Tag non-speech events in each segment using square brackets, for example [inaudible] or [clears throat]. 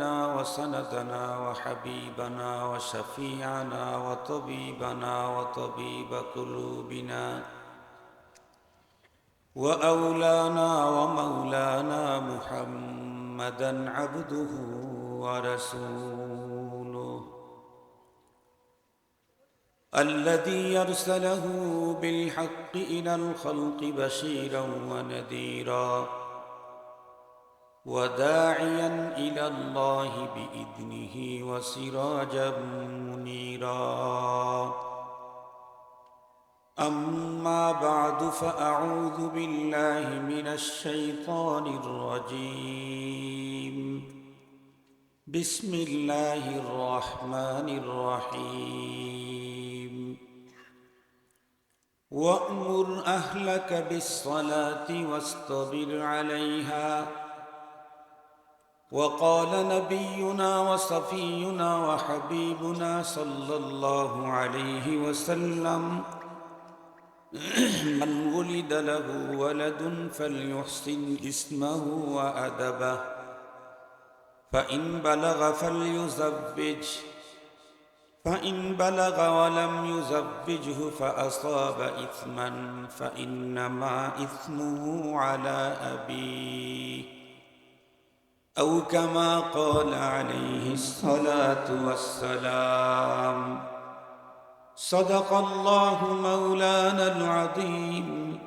قدوتنا وسندنا وحبيبنا وشفيعنا وطبيبنا وطبيب قلوبنا وأولانا ومولانا محمدا عبده ورسوله الذي يرسله بالحق إلى الخلق بشيرا ونذيرا وداعيا إلى الله بإذنه وسراجا منيرا. أما بعد فأعوذ بالله من الشيطان الرجيم. بسم الله الرحمن الرحيم. وأمر أهلك بالصلاة واصطبر عليها وقال نبينا وصفينا وحبيبنا صلى الله عليه وسلم [clears throat] من ولد له ولد فليحسن اسمه وأدبه فإن بلغ فليزوج فإن بلغ ولم يزوجه فأصاب إثما فإنما إثمه على أبيه. أو كما قال عليه الصلاة والسلام. صدق الله مولانا العظيم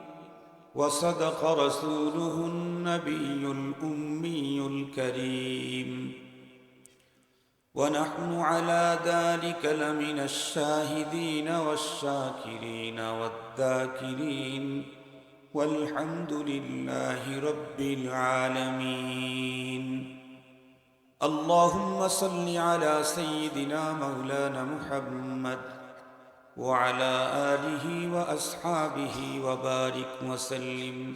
وصدق رسوله النبي الأمي الكريم. ونحن على ذلك لمن الشاهدين والشاكرين والذاكرين. والحمد لله رب العالمين. اللهم صل على سيدنا مولانا محمد وعلى آله وأصحابه وبارك وسلم.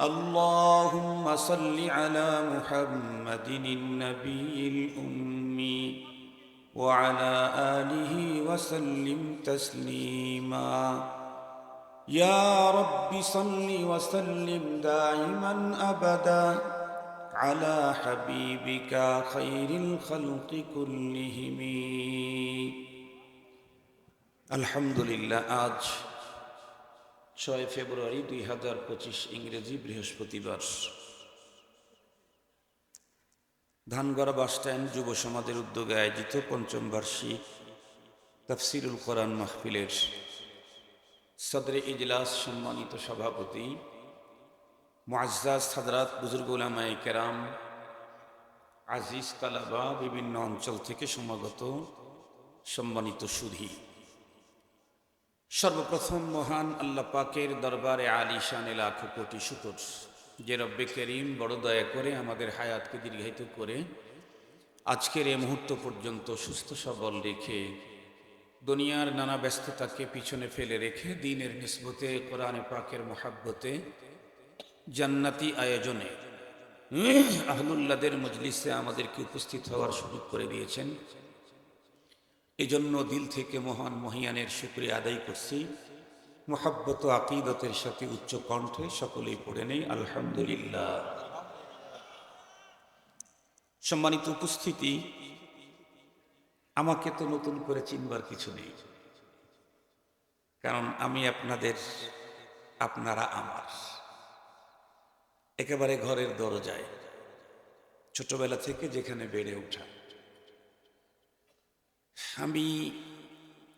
اللهم صل على محمد النبي الأمي وعلى آله وسلم تسليما. يا رب صل وسلم دائما ابدا على حبيبك خير الخلق كلهم আলহামদুলিল্লাহ আজ ছয় ফেব্রুয়ারি দুই হাজার পঁচিশ ইংরেজি বৃহস্পতিবার ধানগড়া বাসস্ট্যান্ড যুব সমাজের উদ্যোগে আয়োজিত পঞ্চম বার্ষিক তফসিরুল কোরআন মাহফিলের সদরে ইজলাস সম্মানিত সভাপতি, মুআজ্জাজ সাদরাত বুজুর্গ উলামায়ে কেরাম, আজিজ তালাবা বিভিন্ন অঞ্চল থেকে সমাগত সম্মানিত সুধী। সর্বপ্রথম মহান আল্লাহ পাকের দরবারে আলিশান লাখ কোটি শুকর। যে রব্বে করিম বড় দয়া করে আমাদের হায়াতকে দীর্ঘায়িত করে আজকের এই মুহূর্ত পর্যন্ত সুস্থ সবল রেখে দুনিয়ার নানা ব্যস্ততাকে পিছনে ফেলে রেখে দিনের নিসবতে কোরআনে পাকের মোহাব্বতে জান্নাতি আয়োজনে আহলুল্লাদের মজলিসে আমাদেরকে উপস্থিত হওয়ার সুযোগ করে দিয়েছেন। এজন্য দিল থেকে মহান মহিয়ানের শুক্রিয়া আদায় করছি। মোহাব্বত আকিদতের সাথে উচ্চ কণ্ঠে সকলেই পড়ে নেই, আলহামদুলিল্লাহ। সম্মানিত উপস্থিতি আমাকে তো নতুন করে চিনবার কিছু নেই। কারণ আমি আপনাদের, আপনারা আমার। একেবারে ঘরের দরজায়, ছোটবেলা থেকে যেখানে বেড়ে ওঠা। আমি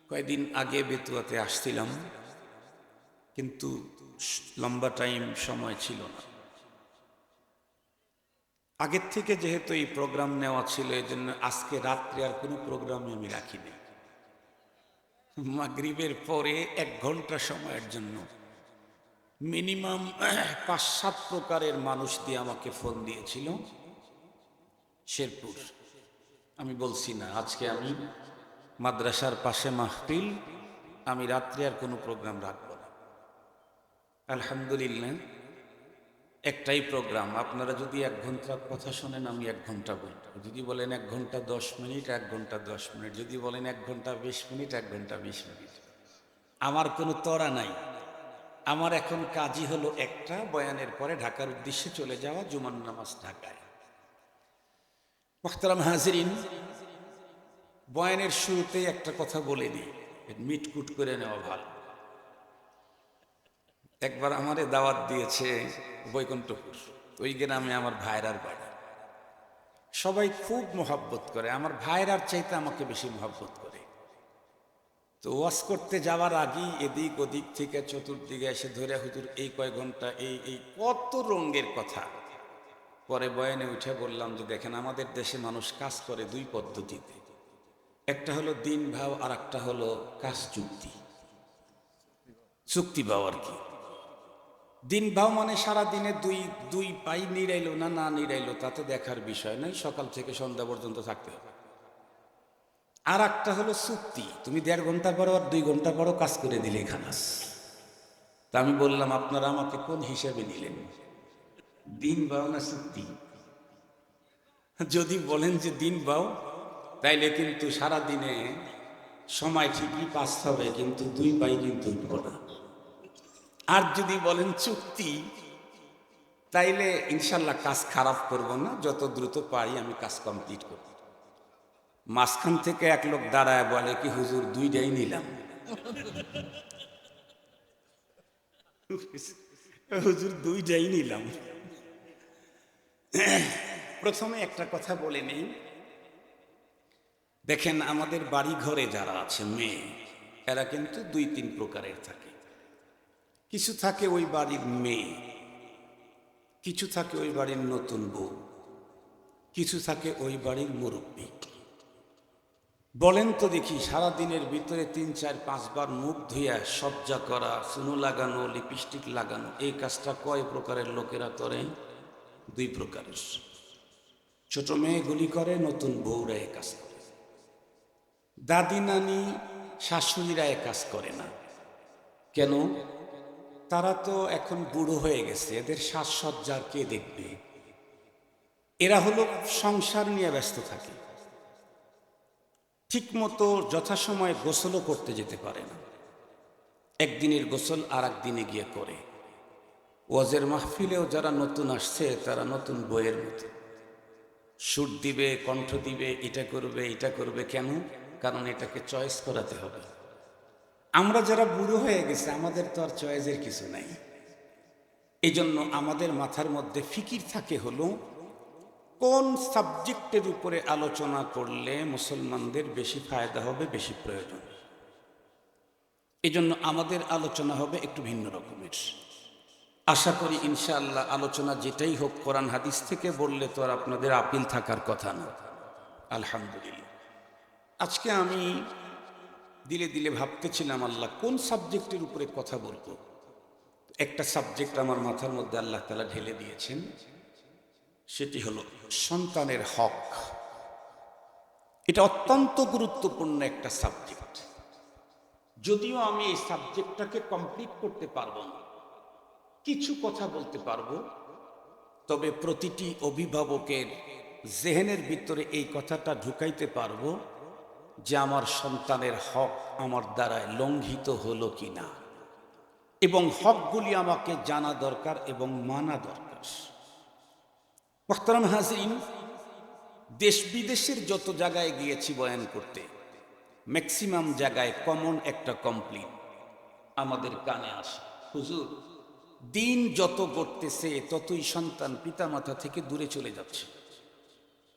কয়েকদিন আগে বেতুয়াতে আসছিলাম, কিন্তু লম্বা টাইম সময় ছিল না। আগের থেকে যেহেতু এই প্রোগ্রাম নেওয়া ছিল এই জন্য আজকে রাত্রে আর কোনো প্রোগ্রামে আমি রাখিনি। মাগরিবের পরে এক ঘণ্টা সময়ের জন্য মিনিমাম পাঁচ সাত প্রকারের মানুষ দিয়ে আমাকে ফোন দিয়েছিল। শেরপুর। আমি বলছি, না, আজকে আমি মাদ্রাসার পাশে মাহফিল, আমি রাত্রে আর কোনো প্রোগ্রাম রাখব না। আলহামদুলিল্লাহ একটাই প্রোগ্রাম আপনারা যদি এক ঘণ্টার কথা শোনেন, আমি এক ঘণ্টা বলব যদি বলেন এক ঘণ্টা দশ মিনিট, এক ঘণ্টা দশ মিনিট। যদি বলেন এক ঘণ্টা বিশ মিনিট, এক ঘণ্টা বিশ মিনিট। আমার কোনো তরা নাই। আমার এখন কাজই হলো একটা, বয়ানের পরে ঢাকার উদ্দেশ্যে চলে যাওয়া জুমান নামাজ ঢাকায়। মোখতারাম হাজরিন, বয়ানের শুরুতে একটা কথা বলে নিই মিটকুট করে নেওয়া ভালো। একবার আমারে দাওয়াত দিয়েছে বৈকুণ্ঠপুর, ওই গ্রামে আমার ভাইরার বাড়ি। সবাই খুব মোহাব্বত করে, আমার ভাইরার চাইতে আমাকে বেশি মোহাব্বত করে। তো ওয়াশ করতে যাওয়ার আগেই এদিক ওদিক থেকে চতুর্দিকে এসে ধরে হুজুর, এই কয় ঘণ্টা, এই এই কত রঙের কথা। পরে বয়ানে উঠে বললাম যে, দেখেন, আমাদের দেশে মানুষ কাজ করে দুই পদ্ধতিতে। একটা হলো দিন ভাব আর একটা হলো কাজ চুক্তি। চুক্তি ভাব আর কি। দিন ভাও মানে সারা দিনে দুই দুই পাই নিড়াইলো না না নিড়াইলো, তাতে দেখার বিষয় নয় সকাল থেকে সন্ধ্যা পর্যন্ত থাকতে হবে। আর একটা হলো চুক্তি। তুমি দেড় ঘণ্টা পরো আর দুই ঘণ্টা পরো কাজ করে দিলে খানাস তা আমি বললাম, আপনারা আমাকে কোন হিসেবে নিলেন? দিন বাও না চুক্তি? যদি বলেন যে দিন বাও তাইলে কিন্তু সারা দিনে সময় ঠিকই পাস হবে, কিন্তু দুই পাই কিন্তু না। আর যদি বলেন চুক্তি, তাইলে ইনশাল্লাহ কাজ খারাপ করব না, যত দ্রুত পারি আমি কাজ কমপ্লিট করব। মাঝখান থেকে এক লোক দাঁড়ায় বলে কি, হুজুর, দুইটাই নিলাম। হুজুর, দুইটাই নিলাম। প্রথমে একটা কথা বলে নেই। দেখেন, আমাদের বাড়ি ঘরে যারা আছে, মেয়ে, এরা কিন্তু দুই তিন প্রকারের থাকে। কিছু থাকে ওই বাড়ির মেয়ে, কিছু থাকে ওই বাড়ির নতুন বউ, কিছু থাকে ওই বাড়ির মুরব্বী। বলেন তো দেখি সারা দিনের ভিতরে তিন, চার, পাঁচবার মুখ ধুইয়া সজ্জা করা, চুনো লাগানো, লিপস্টিক লাগানো, এই কাজটা কয় প্রকারের লোকেরা করে? দুই প্রকারের। ছোট মেয়েগুলি করে, নতুন বউরা এ কাজ করে। দাদি, নানি, শাশুড়িরা এ কাজ করে না। কেন? তারা তো এখন বুড়ো হয়ে গেছে, এদের সাজসজ্জার কে দেখবে? এরা হলো সংসার নিয়ে ব্যস্ত থাকে। ঠিক মতো যথাসময়ে গোসলও করতে যেতে পারে না। একদিনের গোসল আর দিনে গিয়ে করে। ওয়াজের মাহফিলেও যারা নতুন আসছে, তারা নতুন বইয়ের মতো। সুর দিবে, কণ্ঠ দিবে, এটা করবে এটা করবে কেন? কারণ এটাকে চয়েস করাতে হবে। আমরা যারা বুড়ো হয়ে গেছে, আমাদের তো আর চয়েসের কিছু নাই। এই জন্য আমাদের মাথার মধ্যে ফিকির থাকে হলো, কোন সাবজেক্টের উপরে আলোচনা করলে মুসলমানদের বেশি ফায়দা হবে, বেশি প্রয়োজন? এই জন্য আমাদের আলোচনা হবে একটু ভিন্ন রকমের। আশা করি ইনশাআল্লাহ আলোচনা যেটাই হোক, কোরআন হাদিস থেকে বললে তো আর আপনাদের আপিল থাকার কথা না। আলহামদুলিল্লাহ। আজকে আমি দিলে দিলে ভাবতেছিলাম, আল্লাহ কোন সাবজেক্টের উপরে কথা বলব? একটা সাবজেক্ট আমার মাথার মধ্যে আল্লাহ তালা ঢেলে দিয়েছেন, সেটি হলো সন্তানের হক। এটা অত্যন্ত গুরুত্বপূর্ণ একটা সাবজেক্ট যদিও আমি এই সাবজেক্টটাকে কমপ্লিট করতে পারব না, কিছু কথা বলতে পারব, তবে প্রতিটি অভিভাবকের জেহেনের ভিতরে এই কথাটা ঢুকাইতে পারব যে আমার সন্তানের হক আমার দ্বারায় লঙ্ঘিত হলো কি না এবং হকগুলি আমাকে জানা দরকার এবং মানা দরকার। মোখতারাম হাসিন দেশ বিদেশের যত জায়গায় গিয়েছি বয়ান করতে ম্যাক্সিমাম জায়গায় কমন একটা কমপ্লেন আমাদের কানে আসে। হুজুর, দিন যত গড়তেছে ততই সন্তান পিতামাতা থেকে দূরে চলে যাচ্ছে।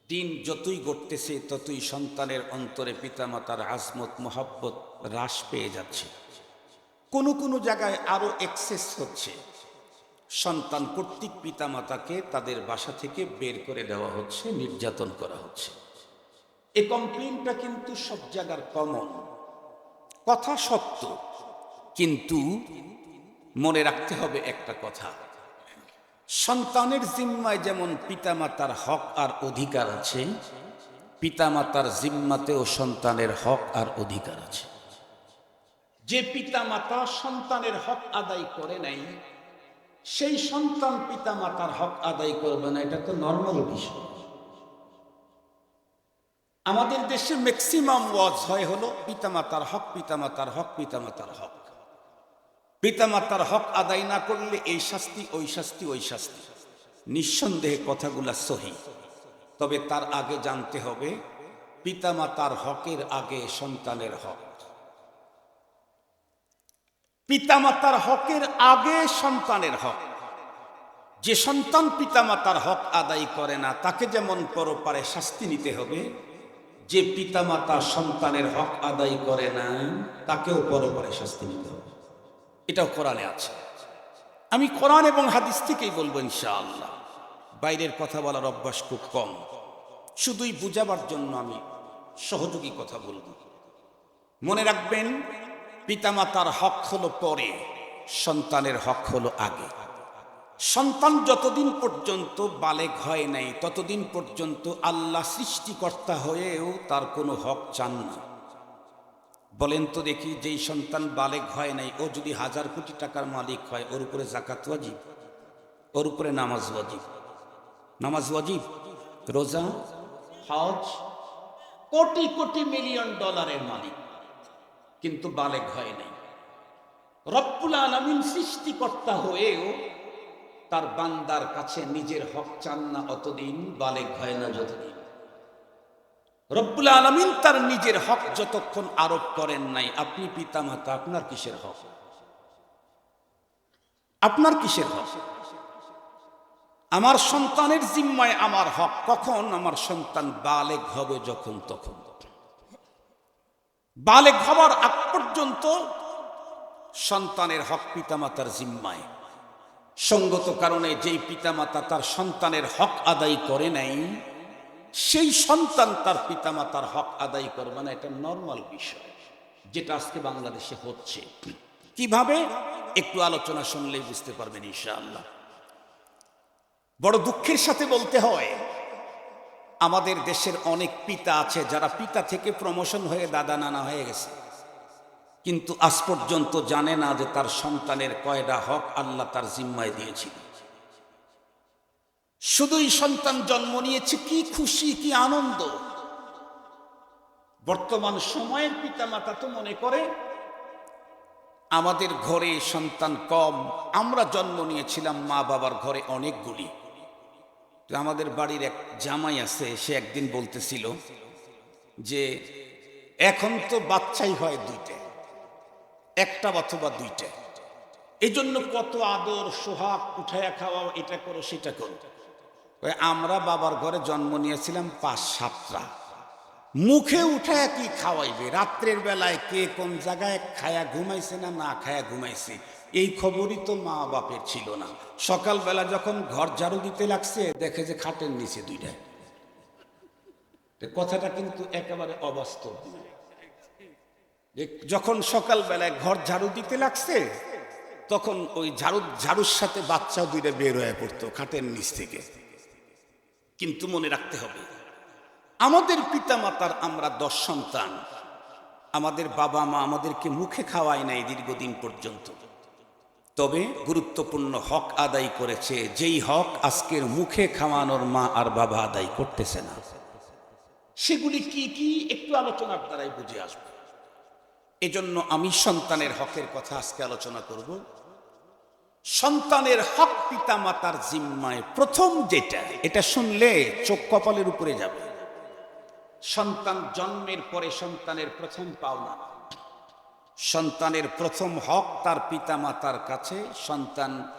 দিন যতই ঘটতেছে, ততই সন্তানের অন্তরে পিতামাতার আজমত, মোহাব্বত হ্রাস পেয়ে যাচ্ছে। কোনো কোনো জায়গায় আরও এক্সেস হচ্ছে। সন্তান কর্তৃক পিতামাতাকে তাদের বাসা থেকে বের করে দেওয়া হচ্ছে, নির্যাতন করা হচ্ছে। এই কমপ্লেনটা কিন্তু সব জায়গার কমন কথা সত্য। কিন্তু মনে রাখতে হবে একটা কথা। সন্তানের জিম্মায় যেমন পিতামাতার হক আর অধিকার আছে, পিতামাতার জিম্মাতেও সন্তানের হক আর অধিকার আছে। যে পিতামাতা সন্তানের হক আদায় করে নাই, সেই সন্তান পিতামাতার হক আদায় করবে না, এটা তো নর্মাল বিষয়। আমাদের দেশে ম্যাক্সিমাম ওয়াজ হয় হলো পিতামাতার হক পিতামাতার হক পিতামাতার হক। পিতামাতার হক আদায় না করলে এই শাস্তি, ওই শাস্তি ওই শাস্তি। নিঃসন্দেহে কথাগুলা সহি। তবে তার আগে জানতে হবে, পিতামাতার হকের আগে সন্তানের হক। পিতামাতার হকের আগে সন্তানের হক। যে সন্তান পিতামাতার হক আদায় করে না, তাকে যেমন পরপারে শাস্তি নিতে হবে, যে পিতামাতা সন্তানের হক আদায় করে না, তাকেও পরপারে শাস্তি নিতে হবে। এটাও কোরআনে আছে। আমি কোরআন এবং হাদিস থেকেই বলব ইনশাআল্লাহ। বাইরের কথা বলার অভ্যাস খুব কম। শুধুই বুঝাবার জন্য আমি সহযোগী কথা বলব। মনে রাখবেন, পিতামাতার হক হলো পরে, সন্তানের হক হলো আগে। সন্তান যতদিন পর্যন্ত বালেক হয় নাই, ততদিন পর্যন্ত আল্লাহ সৃষ্টিকর্তা হয়েও তার কোনো হক চান না। বলেন তো দেখি, যেই সন্তান বালেক হয় নাই, ও যদি হাজার কোটি টাকার মালিক হয়, ওর উপরে জাকাত ওয়াজিব? ওর উপরে নামাজ ওয়াজিব? নামাজ ওয়াজিব? রোজা? হজ? কোটি কোটি মিলিয়ন ডলারের মালিক, কিন্তু বালেক হয় নাই। রব্বুল আলমিন সৃষ্টিকর্তা হয়েও তার বান্দার কাছে নিজের হক চান না, অতদিন বালেক হয় না যতদিন। রব্বুল আলমিন তার নিজের হক যতক্ষণ আরোপ করেন নাই, আপনি পিতামাতা, আপনার কিসের হক? আপনার কিসের হক? আমার সন্তানের জিম্মায় আমার হক, কখন আমার সন্তান বালেক হবে? যখন তখন। বালেক হবার আগ পর্যন্ত সন্তানের হক পিতামাতার জিম্মায়। সঙ্গত কারণে যেই পিতামাতা তার সন্তানের হক আদায় করে নাই সেই সন্তান তার পিতামাতার হক আদায় করবে না, এটা নর্মাল বিষয়, যেটা আজকে বাংলাদেশে হচ্ছে। কীভাবে? একটু আলোচনা শুনলেই বুঝতে পারবেন ইনশাআল্লাহ। বড় দুঃখের সাথে বলতে হয়, আমাদের দেশের অনেক পিতা আছে, যারা পিতা থেকে প্রমোশন হয়ে দাদা নানা হয়ে গেছে। কিন্তু আজ পর্যন্ত জানে না যে তার সন্তানের কয়টা হক আল্লাহ তার জিম্মায় দিয়েছিল। শুধুই সন্তান জন্ম নিয়েছে, কি খুশি, কি আনন্দ। বর্তমান সময়ের পিতামাতা তো মনে করে, আমাদের ঘরে সন্তান কম, আমরা জন্ম নিয়েছিলাম মা বাবার ঘরে অনেকগুলি। তো আমাদের বাড়ির এক জামাই আছে, সে একদিন বলতেছিল যে, এখন তো বাচ্চাই হয় দুইটা, একটা অথবা দুইটা। এজন্য কত আদর, সোহাগ, উঠায়া খাওয়া এটা করো, সেটা করো। ওই আমরা বাবার ঘরে জন্ম নিয়েছিলাম পাঁচ সাতটা। মুখে উঠায় কি খাওয়াইবে? রাত্রের বেলায় কে কোন জায়গায় খায়া ঘুমাইছে না না খায়া ঘুমাইছে? এই খবরই তো মা বাপের ছিল না। সকালবেলা যখন ঘর ঝাড়ু দিতে লাগছে, দেখে যে খাটের নিচে দুইটায় কথাটা কিন্তু একেবারে অবাস্তব। যখন সকালবেলায় ঘর ঝাড়ু দিতে লাগছে, তখন ওই ঝাড়ু, ঝাড়ুর সাথে বাচ্চা দুইটা বের হয়ে পড়তো খাটের নিচ থেকে। কিন্তু মনে রাখতে হবে, আমাদের পিতামাতার আমরা দশ সন্তান, আমাদের বাবা মা আমাদেরকে মুখে খাওয়ায় নাই দীর্ঘদিন পর্যন্ত। তবে গুরুত্বপূর্ণ হক আদায় করেছে, যেই হক আজকের মুখে খাওয়ানোর মা আর বাবা আদায় করতেছে না। সেগুলি কি কি একটু আলোচনার দ্বারাই বুঝে আসবে। এজন্য আমি সন্তানের হকের কথা আজকে আলোচনা করব। সন্তানের হক পিতা মাতার জিম্মায় প্রথম যেটা, এটা শুনলে চোখ কপালের উপরে যাবে। সন্তান জন্মের পরে সন্তানের প্রথম পাওনা। সন্তানের প্রথম হক তার পিতা মাতার কাছে, সন্তান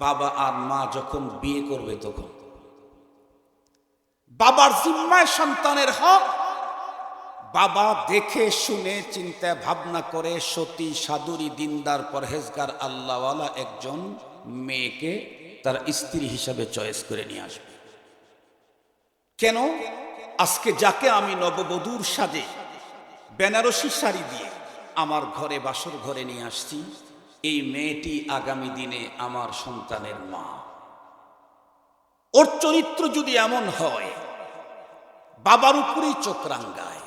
বাবা আর মা যখন বিয়ে করবে তখন। বাবার জিম্মায় সন্তানের হক বাবা দেখে শুনে চিন্তা ভাবনা করে সতী সাধুরী দিনদার পরহেজগার আল্লাহওয়ালা একজন মেয়েকে তার স্ত্রী হিসাবে চয়েস করে নিয়ে আসবে। কেন? আজকে যাকে আমি নববধূর সাজে বেনারসি শাড়ি দিয়ে আমার ঘরে বাসর ঘরে নিয়ে আসছি, এই মেয়েটি আগামী দিনে আমার সন্তানের মা। ওর চরিত্র যদি এমন হয়, বাবার উপরেই চোখ রাঙ্গায়।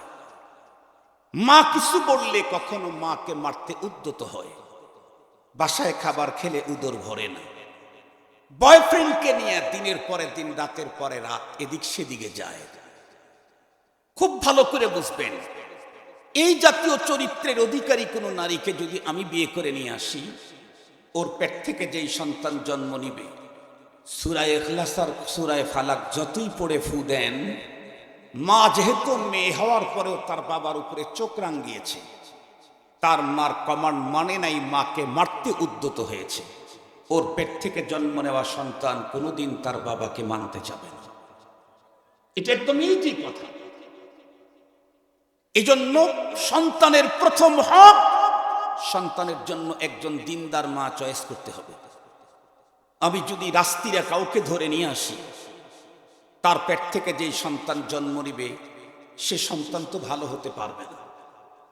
মা কিছু বললে কখনো মাকে মারতে উদ্যত হয়। বাসায় খাবার খেলে উদর ভরে না। বয়ফ্রেন্ডকে নিয়ে দিনের পরে দিন, রাতের পরে রাত এদিক সেদিকে যায়। খুব ভালো করে বুঝবেন, এই জাতীয় চরিত্রের অধিকারী কোনো নারীকে যদি আমি বিয়ে করে নিয়ে আসি, ওর পেট থেকে যেই সন্তান জন্ম নিবে, সুরায় এখলাস আর সুরায় ফালাক যতই পড়ে ফু দেন মা যেহেতু মেয়ে হওয়ার পরেও তার বাবার উপরে চোখ রাঙ্গিয়েছে তার মার কমান্ড মানে নাই মাকে মারতে উদ্যত হয়েছে। ওর পেট থেকে জন্ম নেওয়া সন্তান কোনোদিন তার বাবাকে মানতে যাবে না। এটা একদম ইজি কথা। এই জন্য সন্তানের প্রথম হক, সন্তানের জন্য একজন দিনদার মা চয়েস করতে হবে। আমি যদি রাস্তিরা কাউকে ধরে নিয়ে আসি তার পেট থেকে যেই সন্তান জন্ম নিবে, সে সন্তান তো ভালো হতে পারবে না।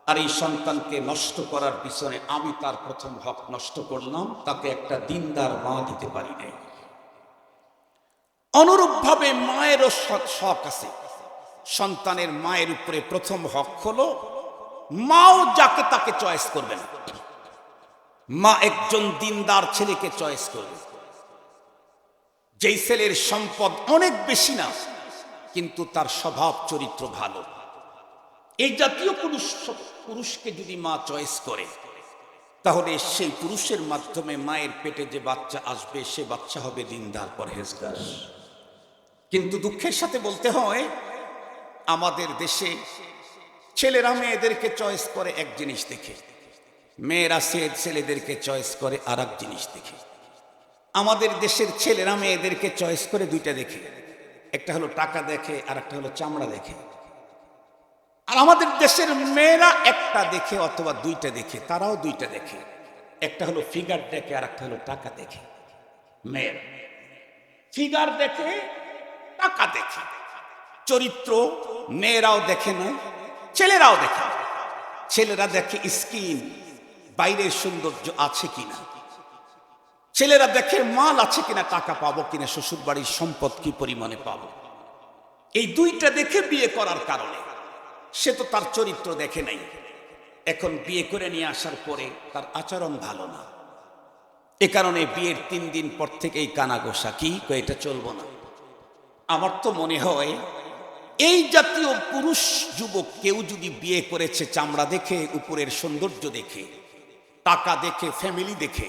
আর এই সন্তানকে নষ্ট করার পিছনে আমি তার প্রথম হক নষ্ট করলাম, তাকে একটা দিনদার মা দিতে পারি নাই। অনুরূপভাবে মায়েরও শখ আছে। সন্তানের মায়ের উপরে প্রথম হক হলো, মাও যাকে তাকে চয়েস করবে না। মা একজন দিনদার ছেলেকে চয়েস করবে। যেই ছেলের সম্পদ অনেক বেশি না, কিন্তু তার স্বভাব চরিত্র ভালো। এই জাতীয় পুরুষ, পুরুষকে যদি মা চয়েস করে, তাহলে সেই পুরুষের মাধ্যমে মায়ের পেটে যে বাচ্চা আসবে, সে বাচ্চা হবে দিনদার, পরহেজগার। কিন্তু দুঃখের সাথে বলতে হয়, আমাদের দেশে ছেলেরা মেয়েদেরকে চয়েস করে এক জিনিস দেখে, মেয়েরা সে ছেলেদেরকে চয়েস করে আর জিনিস দেখে। আমাদের দেশের ছেলেরা, মেয়েদেরকে চয়েস করে দুইটা দেখে। একটা হলো টাকা দেখে, আর একটা হলো চামড়া দেখে। আর আমাদের দেশের মেয়েরা একটা দেখে অথবা দুইটা দেখে, তারাও দুইটা দেখে। একটা হলো ফিগার দেখে, আর একটা হলো টাকা দেখে। মেয়েরা। ফিগার দেখে, টাকা দেখে। চরিত্র মেয়েরাও দেখে না, ছেলেরাও দেখে ছেলেরা দেখে স্কিন, বাইরের সৌন্দর্য আছে কিনা। ছেলেরা দেখে মাল আছে কিনা, টাকা পাবো কিনা শ্বশুর বাড়ির সম্পদ কি পরিমাণে পাবো? এই দুইটা দেখে বিয়ে করার কারণে সে তো তার চরিত্র দেখে নাই। এখন বিয়ে করে নিয়ে আসার পরে তার আচরণ ভালো না। এ কারণে বিয়ের তিন দিন পর থেকেই কানা গোসা কি এটা চলবো না। আমার তো মনে হয় এই জাতীয় পুরুষ যুবক কেউ যদি বিয়ে করেছে চামড়া দেখে, উপরের সৌন্দর্য দেখে, টাকা দেখে ফ্যামিলি দেখে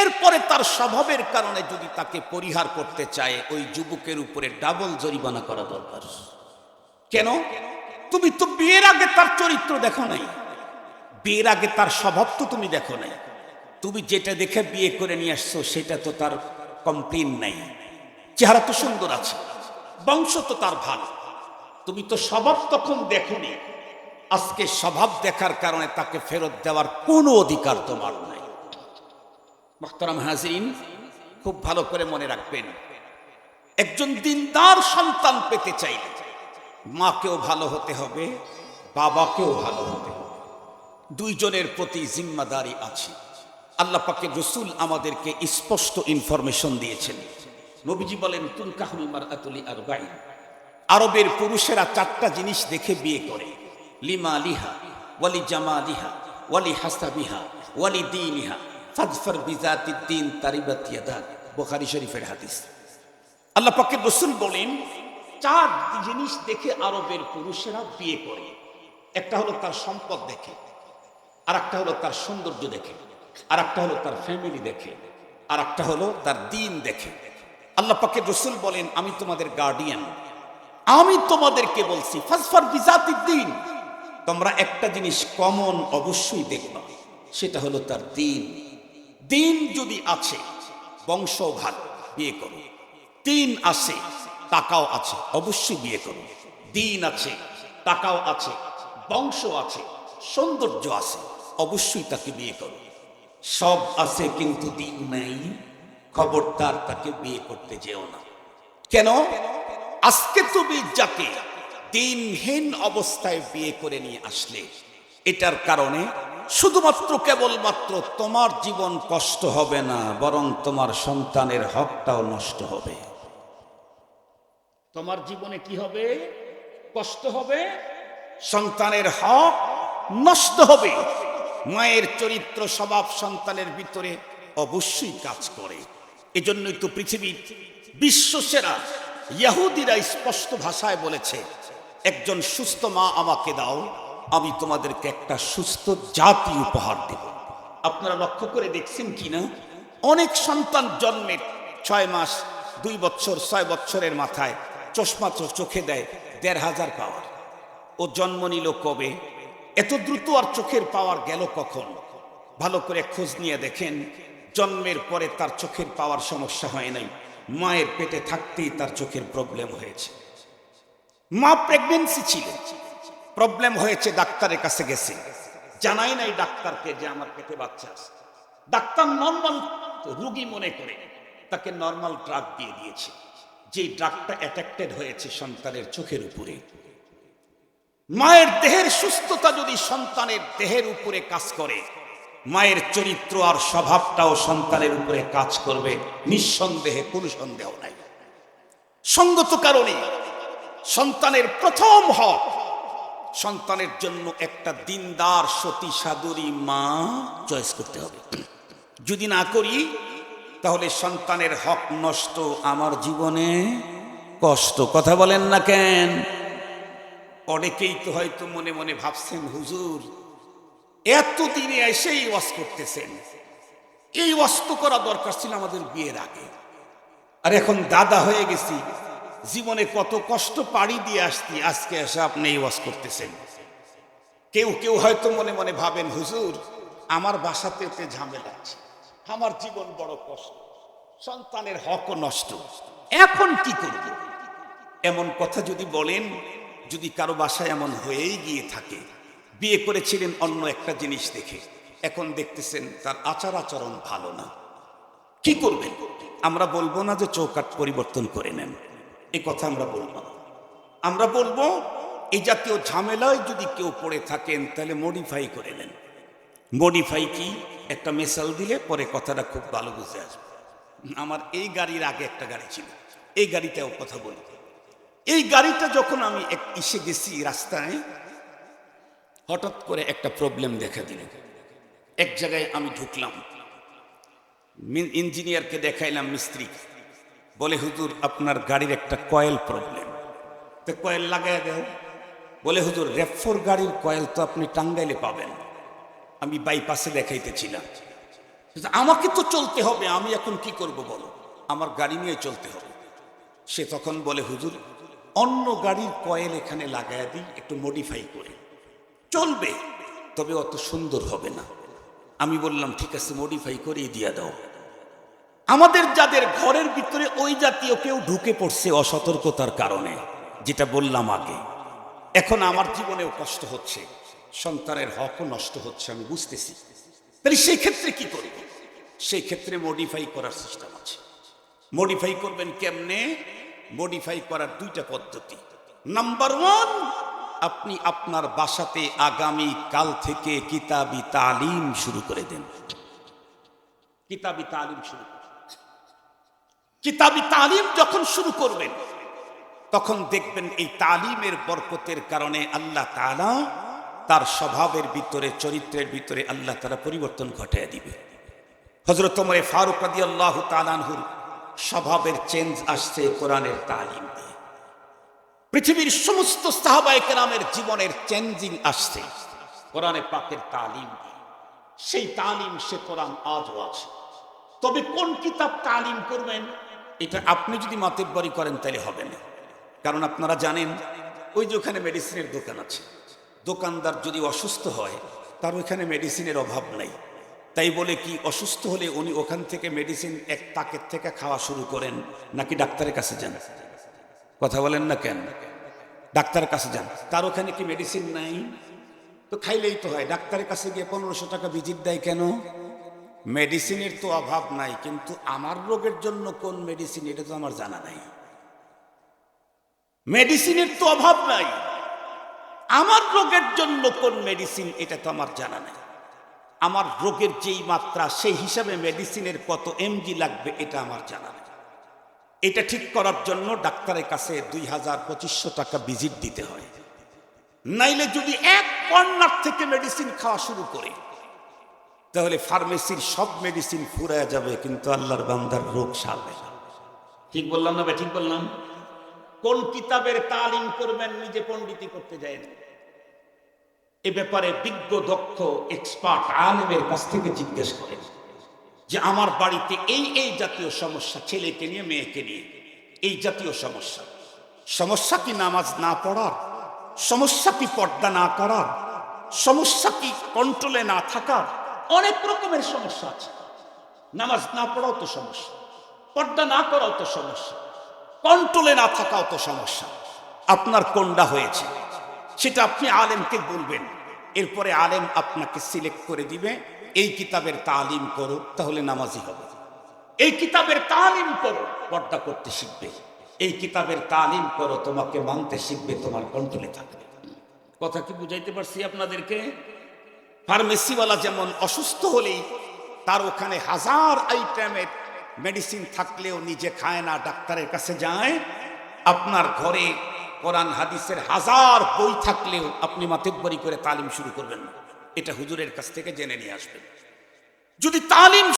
এরপরে তার স্বভাবের কারণে যদি তাকে পরিহার করতে চায়, ওই যুবকের উপরে ডাবল জরিমানা করা দরকার। কেন? তুমি তো বিয়ের আগে তার চরিত্র দেখো নাই। বিয়ের আগে তার স্বভাব তো তুমি দেখো নাই। তুমি যেটা দেখে বিয়ে করে নিয়ে আসছো, সেটা তো তার কমপ্লেন নাই। চেহারা তো সুন্দর আছে, বংশ তো তার ভালো। তুমি তো স্বভাব তখন দেখোনি। আজকে স্বভাব দেখার কারণে তাকে ফেরত দেওয়ার কোনো অধিকার তোমার নাই। মোহতারাম হাজরিন, খুব ভালো করে মনে রাখবেন, একজন দিনদার সন্তান পেতে চাইলে মাকেও ভালো হতে হবে, বাবাকেও ভালো হতে হবে। দুইজনের প্রতি জিম্মাদারি আছে। আল্লাহ পাকে রসুল আমাদেরকে স্পষ্ট ইনফরমেশন দিয়েছেন। নবীজি বলেন, তুনকাহুল মারআতুলি আরবাইন। আরবের পুরুষেরা চারটা জিনিস দেখে বিয়ে করে, লিমা লিহা, ওয়ালি জামা লিহা, ওয়ালি হাসাবিহা, ওয়ালি দিনিহা। ফাজফার বিজাতি দিন তারিবাত ইয়াদাক বুখারী শরীফের হাদিস। আল্লাহ পাকের রসুল বলেন, চার জিনিস দেখে আরবের পুরুষেরা বিয়ে করে। একটা হলো তার সম্পদ দেখে আর একটা হলো তার সৌন্দর্য দেখে আর একটা হলো তার ফ্যামিলি দেখে আর একটা হলো তার দিন দেখে। আল্লাহ পাকের রসুল বলেন, আমি তোমাদের গার্ডিয়ান আমি তোমাদেরকে বলছি ফাসফার বিজাতির দিন। তোমরা একটা জিনিস কমন অবশ্যই দেখবা, সেটা হলো তার দিন। দিন যদি আছে বংশ ভালো বিয়ে করো। দিন আছে, টাকাও আছে, অবশ্যই বিয়ে করো। দিন আছে, টাকাও আছে বংশ আছে, সৌন্দর্য আছে, অবশ্যই তাকে বিয়ে করো। সব আছে কিন্তু দিন নেই, খবরদার তাকে বিয়ে করতে যেও না। কেন? আজকে তুমি যাকে দিনহীন অবস্থায় বিয়ে করে নিয়ে আসলে। এটার কারণে শুধুমাত্র কেবলমাত্র তোমার জীবন কষ্ট হবে না বরং তোমার সন্তানের হকটাও নষ্ট হবে। তোমার জীবনে কি হবে? কষ্ট হবে? সন্তানের হক নষ্ট হবে। মায়ের চরিত্র স্বভাব সন্তানের ভিতরে অবশ্যই কাজ করে। এজন্যই তো পৃথিবীর বিশ্বসেরা ইয়াহুদিরা স্পষ্ট ভাষায় বলেছে একজন সুস্থ মা আমাকে দাও আমি তোমাদেরকে একটা সুস্থ জাতি উপহার দেব। আপনারা লক্ষ্য করে দেখছেন কি না অনেক সন্তান জন্মের ছয় মাস, দুই বছর, ছয় বছরের মাথায় চশমা চোখে দেয়, দেড় হাজার পাওয়ার। ও জন্ম নিল কবে? এত দ্রুত আর চোখের পাওয়ার গেল কখন? ভালো করে খোঁজ নিয়ে দেখেন, জন্মের পরে তার চোখের পাওয়ার সমস্যা হয় নাই। মায়ের পেটে থাকতেই তার চোখের প্রবলেম হয়েছে। মা প্রেগনেন্সি ছিল। প্রবলেম হয়েছে, ডাক্তারের কাছে গেছে। জানাই নাই ডাক্তারকে যে আমার পেটে বাচ্চা ডাক্তার নর্মাল রুগী মনে করে, তাকে নর্মাল ড্রাগ দিয়ে দিয়েছে। যে ড্রাগটা অ্যাট্রাক্টেড হয়েছে সন্তানের চোখের উপরে। মায়ের দেহের সুস্থতা যদি সন্তানের দেহের উপরে কাজ করে, মায়ের চরিত্র আর স্বভাবটাও সন্তানের উপরে কাজ করবে, নিঃসন্দেহে কোনো সন্দেহ নাই। সঙ্গত কারণে সন্তানের প্রথম হক সন্তানের জন্য একটা দিনদার, সতী সাদরী মা চয়েস করতে হবে। যদি না করি, তাহলে সন্তানের হক নষ্ট আমার জীবনে কষ্ট। কথা বলেন না কেন? অনেকেই তো হয়তো মনে মনে ভাবছেন, হুজুর, এতদিনে এসেই ওয়াজ করতেছেন। এই ওয়াজ করা দরকার ছিল আমাদের বিয়ের আগে। আর এখন দাদা হয়ে গেছি। জীবনে কত কষ্ট পাড়ি দিয়ে আসতি, আজকে এসে আপনি এই ওয়াজ করতেছেন। কেউ কেউ হয়তো মনে মনে ভাবেন, হুজুর, আমার বাসাতে এতে ঝামেলা আছে। আমার জীবন বড় কষ্ট। সন্তানের হকও নষ্ট। এখন কি করব? এমন কথা যদি বলেন, যদি কারও বাসায় এমন হয়েই গিয়ে থাকে, বিয়ে করেছিলেন অন্য একটা জিনিস দেখে, এখন দেখতেছেন তার আচার আচরণ ভালো না। কি করবেন? আমরা বলব না যে চৌকাট পরিবর্তন করে নেন। এই কথা আমরা বলব আমরা বলব এই জাতীয় ঝামেলায় যদি কেউ পড়ে থাকেন, তাহলে মডিফাই করে নেন। মডিফাই কি? একটা মেসাল দিলে পরে কথাটা খুব ভালো বুঝে আসবে। আমার এই গাড়ির আগে একটা গাড়ি ছিল। এই গাড়িটাও কথা বলি। এই গাড়িটা যখন আমি এক এসে গেছি রাস্তায়, হঠাৎ করে একটা প্রবলেম দেখা দিল। এক জায়গায় আমি ঢুকলাম। ইঞ্জিনিয়ারকে দেখাইলাম মিস্ত্রি বলে, হুজুর, আপনার গাড়ির একটা কয়েল প্রবলেম তো কয়েল লাগাই দেয় বলে, হুজুর, রেফোর গাড়ির কয়েল তো আপনি টাঙ্গাইলে পাবেন। আমি বাইপাসে দেখাইতেছিলাম। আমাকে তো চলতে হবে, আমি এখন কি করব বলো? আমার গাড়ি নিয়ে চলতে হবে। সে তখন বলে, হুজুর, অন্য গাড়ির কয়েল এখানে লাগাই দিই, একটু মডিফাই করে। চলবে, তবে অত সুন্দর হবে না। আমি বললাম, ঠিক আছে মডিফাই করেই দিয়ে দাও। আমাদের যাদের ঘরের ভিতরে ওই জাতীয় কেউ ঢুকে পড়ছে অসতর্কতার কারণে, যেটা বললাম আগে। এখন আমার জীবনেও কষ্ট হচ্ছে, সন্তানের হকও নষ্ট হচ্ছে, আমি বুঝতেছি। তাহলে সেই ক্ষেত্রে কি করব সেই ক্ষেত্রে মডিফাই করার সিস্টেম আছে। মডিফাই করবেন কেমনে? মডিফাই করার দুইটা পদ্ধতি। নাম্বার ওয়ান আপনি আপনার বাসাতে আগামী কাল থেকে কিতাবি তালিম শুরু করে দেন। কিতাবি তালিম শুরু করুন। কিতাবি তালিম যখন শুরু করবেন, তখন দেখবেন এই তালিমের বরকতের কারণে আল্লাহ তাআলা তার স্বভাবের ভিতরে, চরিত্রের ভিতরে আল্লাহ তারা পরিবর্তন ঘটায় দিবে হজরত ফারুক আদি আল্লাহ তালানহুর স্বভাবের চেঞ্জ আসছে কোরআনের তালিম দিয়ে। পৃথিবীর সমস্ত সাহাবায়ে কেরামের জীবনের চেঞ্জিং আসছে কোরআনে পাকের তালিম দিয়ে। সেই তালিম সে কোরআন আজও আছে। তবে কোন কিতাব তালিম করবেন? এটা আপনি যদি মাতেব্বরি করেন, তাহলে হবে না। কারণ আপনারা জানেন, ওই যে ওখানে মেডিসিনের দোকান আছে। দোকানদার যদি অসুস্থ হয়, তার ওইখানে মেডিসিনের অভাব নাই। তাই বলে কি, অসুস্থ হলে উনি ওখান থেকে মেডিসিন এক তাকের থেকে খাওয়া শুরু করেন, নাকি ডাক্তারের কাছে যান? কথা বলেন না কেন? ডাক্তারের কাছে যান। তার ওখানে কি মেডিসিন নাই? তো খাইলেই তো হয়। ডাক্তারের কাছে গিয়ে পনেরোশো টাকা ভিজিট দেয় কেন? মেডিসিনের তো অভাব নাই, কিন্তু আমার রোগের জন্য কোন মেডিসিন, এটা তো আমার জানা নাই। মেডিসিনের তো অভাব নাই, আমার রোগের জন্য কোন মেডিসিন, এটা তো আমার জানা নাই। আমার রোগের যেই মাত্রা, সেই হিসাবে মেডিসিনের কত এমজি লাগবে, এটা আমার জানা নেই। এটা ঠিক করার জন্য ডাক্তারের কাছে দুই হাজার পঁচিশশো টাকা ভিজিট দিতে হয়। নাইলে যদি এক কর্নার থেকে মেডিসিন খাওয়া শুরু করে তাহলে ফার্মেসির সব মেডিসিন ফুরায় যাবে, কিন্তু আল্লাহর বান্দার রোগ সারবে ঠিক বললাম না বে, ঠিক বললাম? কোন কিতাবের তালিম করবেন নিজে পণ্ডিতি করতে যায় এ ব্যাপারে বিজ্ঞ, দক্ষ এক্সপার্ট আলেমের কাছ থেকে জিজ্ঞেস করেন যে, আমার বাড়িতে এই এই জাতীয় সমস্যা, ছেলেকে নিয়ে, মেয়েকে নিয়ে, এই জাতীয় সমস্যা সমস্যা কি নামাজ না পড়ার? সমস্যা কি পর্দা না করার? সমস্যা কি কন্ট্রোলে না থাকার? অনেক রকমের সমস্যা আছে। নামাজ না পড়াও তো সমস্যা, পর্দা না করাও তো সমস্যা, কন্ট্রোলে না থাকাও তো সমস্যা। আপনার কোনটা হয়েছে, সেটা আপনি আলেমকে বলবেন। এরপরে আলেম আপনাকে সিলেক্ট করে দিবে, এই কিতাবের তালিম করো, তাহলে নামাজি হবে। এই কিতাবের তালিম করো, পর্দা করতে শিখবে। এই কিতাবের তালিম করো, তোমাকে মানতে শিখবে, তোমার কন্ট্রোলে থাকবে। কথা কি বুঝাইতে পারছি আপনাদেরকে? ফার্মেসিওয়ালা যেমন অসুস্থ হলেই তার ওখানে হাজার আইটেমের মেডিসিন থাকলেও নিজে খায় না, ডাক্তারের কাছে যায়। আপনার ঘরে কোরআন, হাদিসের হাজার বই থাকলেও আপনি মাতেব্বরি করে তালিম শুরু করবেন না। এটা হুজুরের কাছ থেকে জেনে নিয়ে আসবেন। যদি তালিম